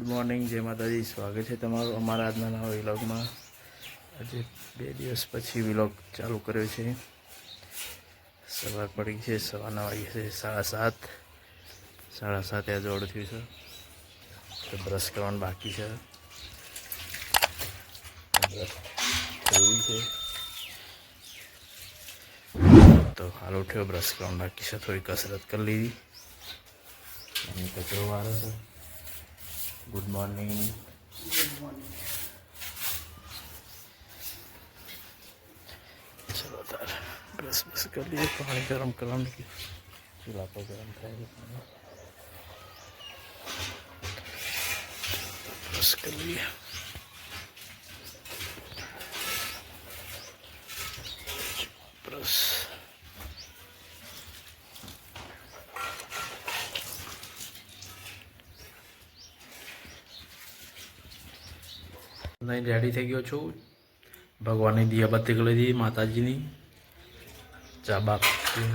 Good morning જય માતાજી. સ્વાગત છે તમારું અમારા આજના નવા વિલોગમાં. આજે બે દિવસ પછી વિલોગ ચાલુ કર્યો છે. સવાર પડી છે સવારના વાગી છે, સાડા સાત. સાડા સાત આજે જોડ થયું છે. તો બ્રશ કરવાનું બાકી છે. બ્રશ છે. તો હાલ ઉઠ્યો બ્રશ કરવાનું બાકી છે. થોડી કસરત કરી લીધી. કચરો વાળો છે. ગુડ મોર્નિંગ ચલો તાર બ્રશ બ્રશ કરી લઈએ પાણી ગરમ કરવાનું કે ચૂલા પર ગરમ થાય પાણી બ્રશ કરી લઈએ બ્રશ રેડી થઈ ગયો છું. ભગવાનની દિયાબત્તી કરી લીધી, માતાજીની. ચા બાપ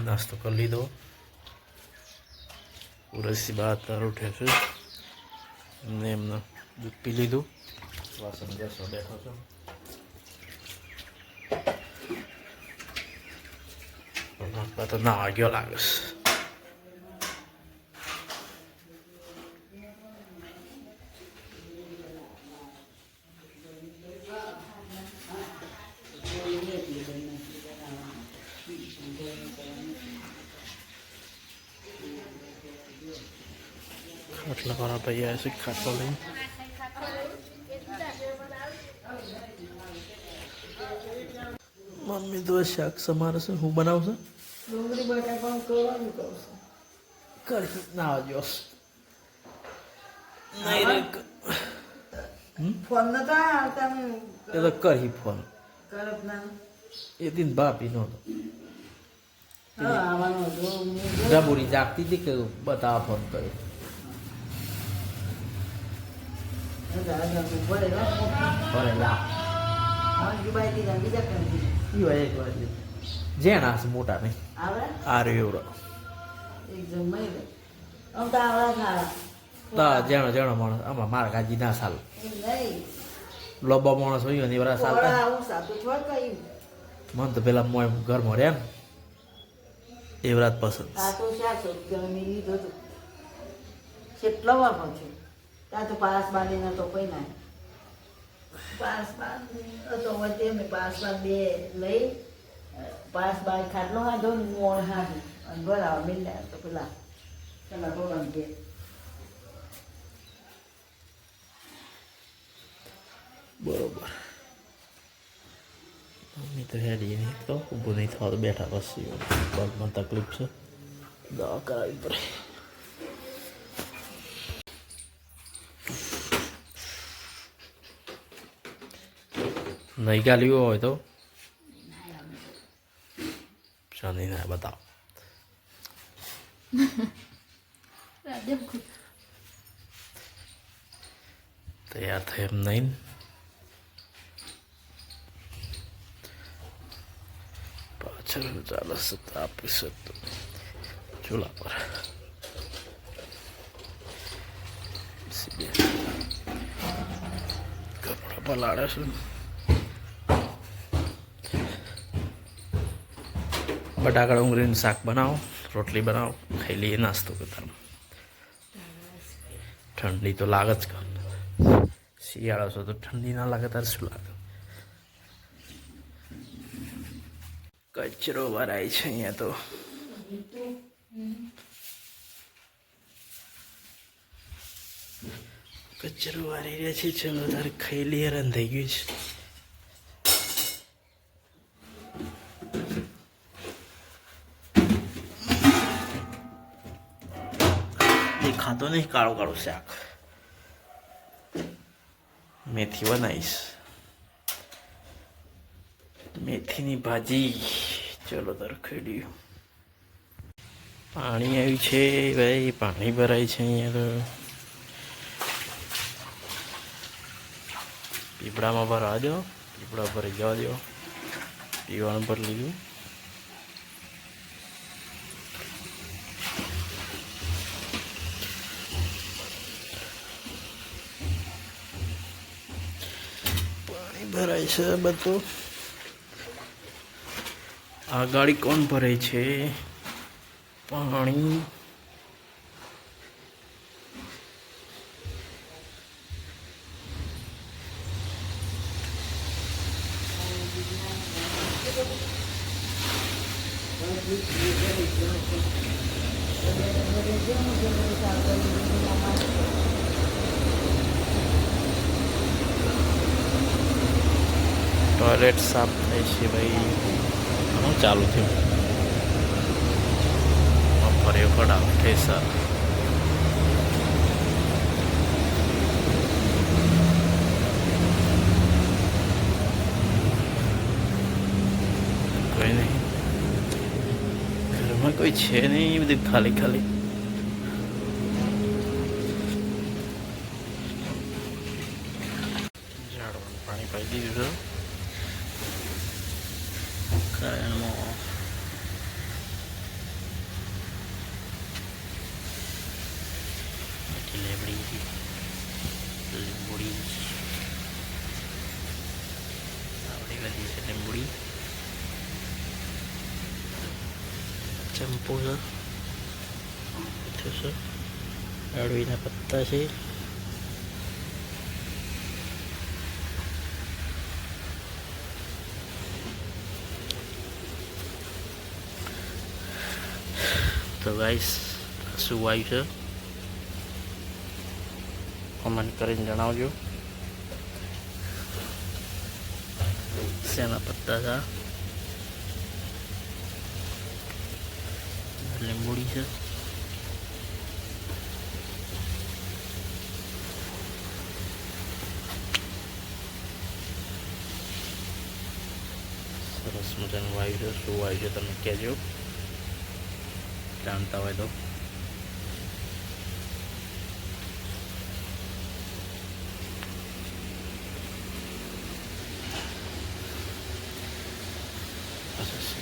નાસ્તો કરી લીધો. ઉરસી બા તારો ઉઠે છે. એમને એમને દૂધ પી લીધું. વાસણ ગેસો બેઠો છો. તો ના ગયો લાગે છે. ખાટલા વાળા ભાઈ આવ્યા છે ખાટલો લઈને મમ્મી તો શાક સમારે છે હું બનાવશે ડુંગળી બટાકાનું કરવાનું કહું છું કરી ના આવજો નહીં રે ફોન નતો આવતા એ તો કરી ફોન કરત ના એ દિન બાપી નહોતો હા આવવાનો જો- રબુરી જાગતી હતી કે બતાવવા ફોન કર્યો તારા ઘરનું ભરે લો. ભલે લા હા, જુબાઈ દીધા બીજા કંઈ ઈ હોય એક વાર જેણા છે મોટા નહીં આ રહ્યો એવડો તો જેણો જેણો માણસ આમાં કાજી ના સાલ લોબો માણસ હોય ને થોડ કહ્યું મન તો. પેલા મોય ઘરમાં રહે એવરાત પસંદ કેટલો વાર છે. ત્યાં તો પાસ બાંધીને તો કોઈ ના. પાસ બાંધી તો વચ્ચે મેં પાસ બાંધ બે લઈ પાસ બાંધ ખાટલો હાધો ને મોણ હાધું. અને બરાબર મિલ્યા તો પેલા પેલા ભગવાન કે. બરોબર. મમ્મી તો હેડી નહીં તો ઊભું નહીં થવા બેઠા પછી પગમાં તકલીફ છે. દવા કરાવવી પડે નહીં ગાલ્યું હોય તો શનિ ના બતાવો તૈયાર થાય એમ નહીં પાછળ ચાલે છે છે તો ચૂલા પર કપડા પલાળે છે બટાકા ડુંગળીનું શાક બનાવો, રોટલી બનાવો, ખાઈ લઈએ નાસ્તો કરતા ઠંડી તો લાગે જ કર શિયાળો છો તો ઠંડી ના લાગે, તારે શું લાગે? કચરો ભરાય છે અહીંયા તો. કચરો વારી રહ્યા છે, ચલો તારે ખાઈ લઈએ રંધાઈ ગયું છે. ખાતો નહીં કાળું કાળું શાક. મેથી બનાવીશ. મેથીની ભાજી. ચલો તરખેડ્યું. પાણી આવ્યું છે ભાઈ, પાણી ભરાય છે અહીંયા તો. પીપળામાં ભરવા દો, પીપળા ભરી જવા દો. પીવાનું ભરી લીધું. ભરાય છે બધું. આ ગાડી કોણ ભરે છે? પાણી. ટોયલેટ સાફ થાય છે ભાઈ. હું ચાલુ થયું. ફર્યો કડાવ ઠેસર કોઈ નહીં. ઘરમાં કોઈ છે નહીં બધી ખાલી ખાલી ઝાડવાનું પાણી પાઈ દીધું છે કાયમો લેબડી લીંબુડી આવડી બધી છે લીંબુડી ચંપો છે છે અળવીના પત્તા છે તો ગાઈસ શું આવ્યું છે કોમેન્ટ કરીને જણાવજો. શેના પત્તા છે? લીંબોડી છે. સરસ મજાનું વાયુ છે. શું વાયુ છે તમે કહેજો. જાણતા હોય તો.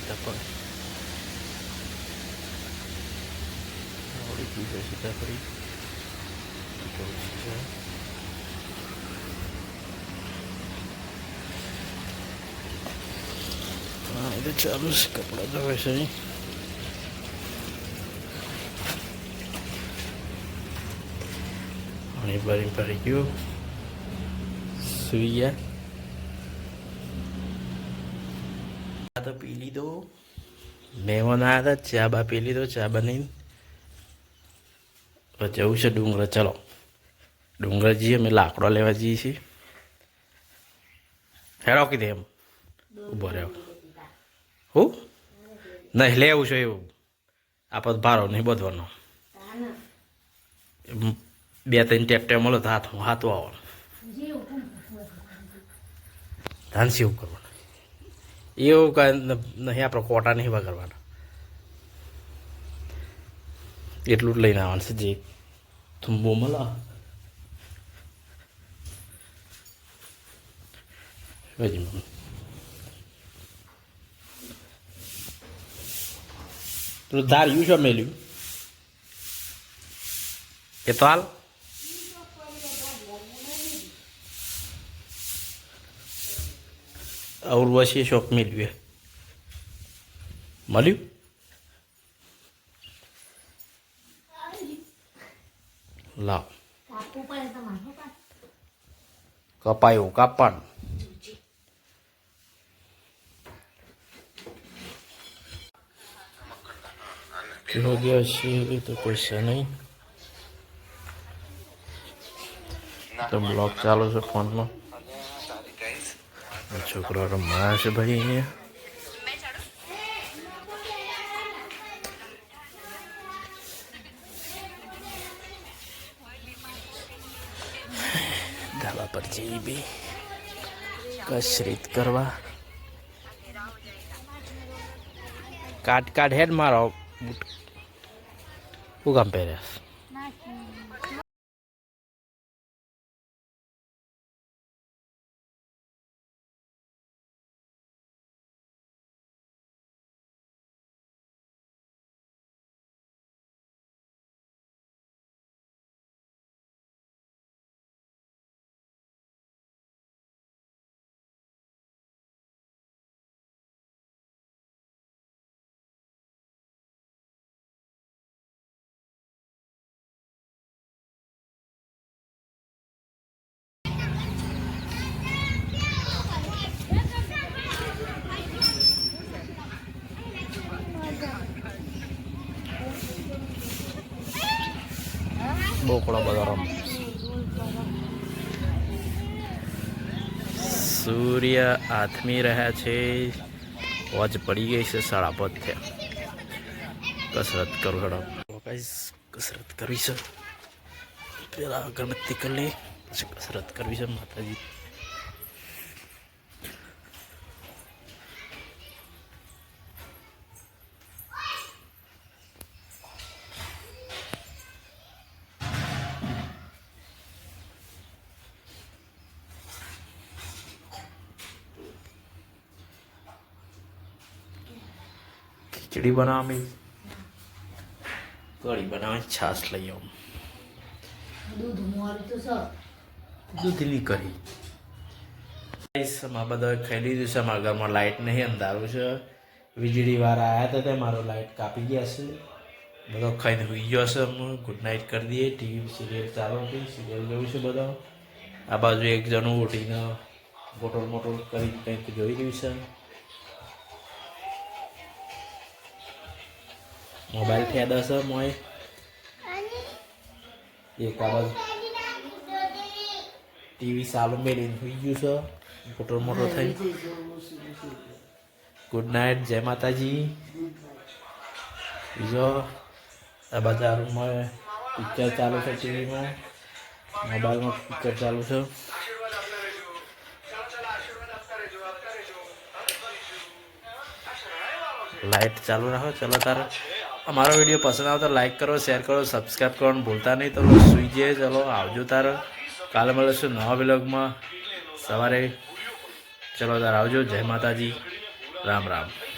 પાછા સીતાફળ આવડી ગયું છે સીતાફળી થોડું છે હા એ તો ચાલુ છે કપડાં ધોવે છે અહીં પાણી ભરી ભરી ગયું સુઈ ગયા ચા તો પી લીધો. મહેમાન આવ્યા હતા ચા બા પી લીધો ચા બની હવે જવું છે ડુંગર. ચલો ડુંગર જઈએ અમે લાકડો લેવા જઈએ છીએ. હેડો કીધે એમ. ઊભો રહ્યો. હું? નહીં લેવું છે એવું. આપત ભારો નહીં બધવાનો. બે ત્રણ ટેપ મળો તો હાથ હાથો આવવાનો ધાનસી એવું કરવાનું એવું કાંઈ નહીં આપણે કોટા નહીં વગરવાના એટલું જ લઈને આવવાનું છે જે થુંબો મળે મમ્મી પેલું ધાર્યું છે મેલ્યું એ તો હાલ ઉર્વશી શોપ મેળવ્યું મળ્યું લાવ કપાયું કાપવાનું કિલો ગયો છે તો કોઈ છે નહીં તો બ્લોગ ચાલુ છે ફોનમાં છોકરો રમવા છે ભાઈ અહીંયા ધાબા પર જઈ બી કસરત કરવા. કાટ કાટ હેડ મારો કામ પહેર્યા બોકડો બધો સૂર્ય આથમી રહ્યા છે વોચ પડી ગઈ છે સાડા પાંચ થયા કસરત કરું હેડો કસરત કરવી છે પેલા અગરબત્તી કરી લે પછી કસરત કરવી છે માતાજી ખીચડી બનાવવાની કઢી બનાવવાની છાશ લઈ આવું. દૂધની કરી. માં બધા ખાઈ લીધું છે. મારા ઘરમાં લાઇટ નહીં અંધારું છે. વીજળી વાળા આવ્યા હતા તે મારો લાઇટ કાપી ગયા છે. બધો ખાઈને સુઈ ગયો છે ગુડ નાઇટ કરી દઈએ. ટીવી સિરિયલ ચાલુ હતી. સિરિયલ જોયું છે બધા. આ બાજુ એક જણું ઉઠીને બોટલ મોટલ કરી કંઈક જોઈ રહ્યું છે. મોબાઈલ ફેદા છે મોય? એક આ ટીવી ચાલુ મેળીને થઈ ગયું છે. મોટો મોટો થઈ ગુડ નાઇટ જય માતાજી. બીજો આ બધા રૂમમાં પિક્ચર ચાલુ છે ટીવીમાં મોબાઈલમાં પિક્ચર ચાલુ છે. લાઈટ ચાલુ રાખો, ચલો તારે. અમારો વીડિયો પસંદ આવતો લાઇક કરો શેર કરો સબસ્ક્રાઈબ કરવાનું ભૂલતા નહીં. તો સુઈ જઈએ. ચલો, આવજો તારે. કાલે મળીશું નવા વિલોગમાં સવારે. ચલો, તાર આવજો. જય માતાજી. રામ રામ.